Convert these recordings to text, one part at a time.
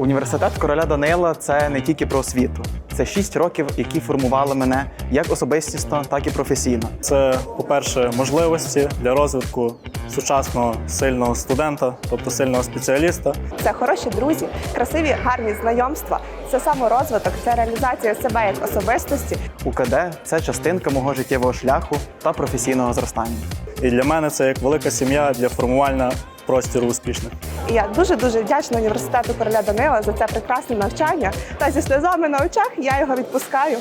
Університет короля Данила це не тільки про освіту. Це шість років, які формували мене як особистісно, так і професійно. Це, по-перше, можливості для розвитку сучасного сильного студента, тобто сильного спеціаліста. Це хороші друзі, красиві, гарні знайомства, це саморозвиток, це реалізація себе як особистості. УКД це частинка мого життєвого шляху та професійного зростання. І для мене це як велика сім'я для формування простіру успішних. І я дуже дуже вдячна університету короля Данила за це прекрасне навчання. Та зі сльозами на очах я його відпускаю.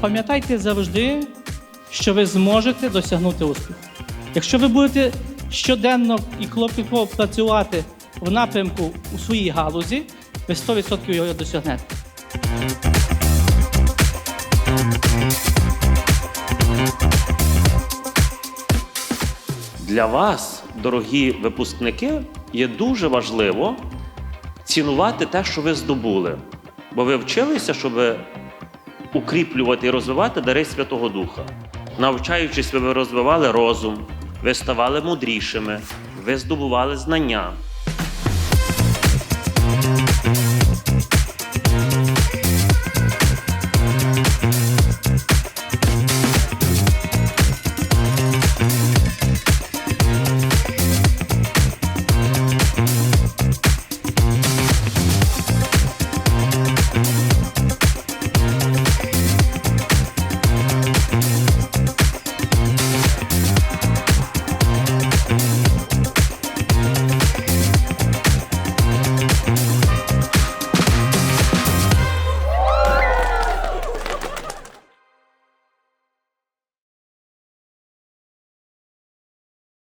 Пам'ятайте завжди, що ви зможете досягнути успіху. Якщо ви будете щоденно і клопітково працювати в напрямку у своїй галузі, ви 100% його досягнете. Для вас, дорогі випускники, є дуже важливо цінувати те, що ви здобули. Бо ви вчилися, щоб укріплювати і розвивати дари Святого Духа. Навчаючись, ви розвивали розум, ви ставали мудрішими, ви здобували знання. Thank